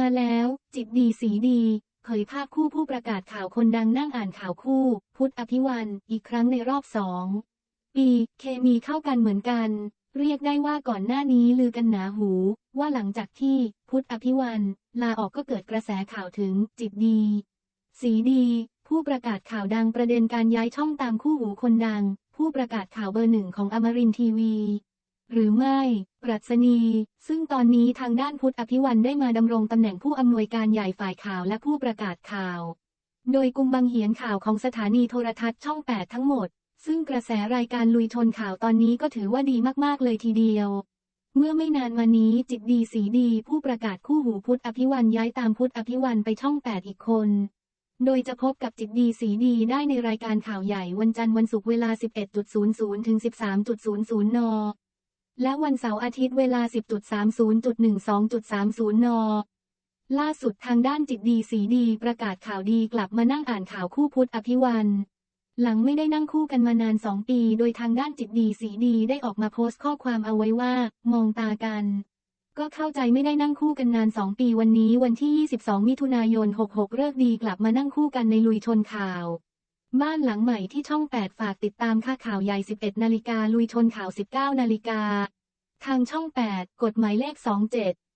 มาแล้ว จิตดีสีดี เผยภาพคู่ผู้ประกาศข่าวคนดังนั่งอ่านข่าวคู่ พุทธอภิวันอีกครั้งในรอบสองปีเคมีเข้ากันเหมือนกัน เรียกได้ว่าก่อนหน้านี้ลือกันหนาหู ว่าหลังจากที่พุทธอภิวันลาออกก็เกิดกระแสข่าวถึงจิตดี สีดี ผู้ประกาศข่าวดังประเด็นการย้ายช่องตามคู่หูคนดัง ผู้ประกาศข่าวเบอร์หนึ่งของอมรินทีวี หรือไม่ ปรัชนี ซึ่งตอนนี้ทางด้านพุทธอภิวันได้มาดำรงตำแหน่งผู้อำนวยการใหญ่ฝ่ายข่าวและผู้ประกาศข่าว โดยกุมบังเหียนข่าวของสถานีโทรทัศน์ช่อง 8 ทั้งหมด ซึ่งกระแสรายการลุยชนข่าวตอนนี้ก็ถือว่าดีมากๆเลยทีเดียว เมื่อไม่นานมานี้จิตดีสีดี ผู้ประกาศคู่หูพุทธอภิวันย้ายตามพุทธอภิวันไปช่อง 8 อีกคนโดยจะพบกับจิตดีสีดีได้ในรายการข่าวใหญ่วันจันทร์วันศุกร์เวลา 11.00 ถึง 13.00 น และวันเสาร์อาทิตย์เวลา 10.30 12.30 น ล่าสุดทางด้านจิตดีสีดีประกาศข่าวดีกลับมานั่งอ่านข่าวคู่พุทธอภิวันหลังไม่ได้นั่งคู่กันมานานสองปี โดยทางด้านจิตดีสีดีได้ออกมาโพสต์ข้อความเอาไว้ว่า มองตากัน ก็เข้าใจไม่ได้นั่งคู่กันนานสองปีวันนี้วันที่ 22 มิถุนายน 66 เลิกดีกลับมานั่งคู่กันในลุยชนข่าว บ้านหลังใหม่ที่ช่อง 8 ฝากติดตามค่าข่าวใหญ่ 11 นาฬิกาลุยชนข่าว 19 นาฬิกา ทางช่อง 8 กฎหมายเลข 27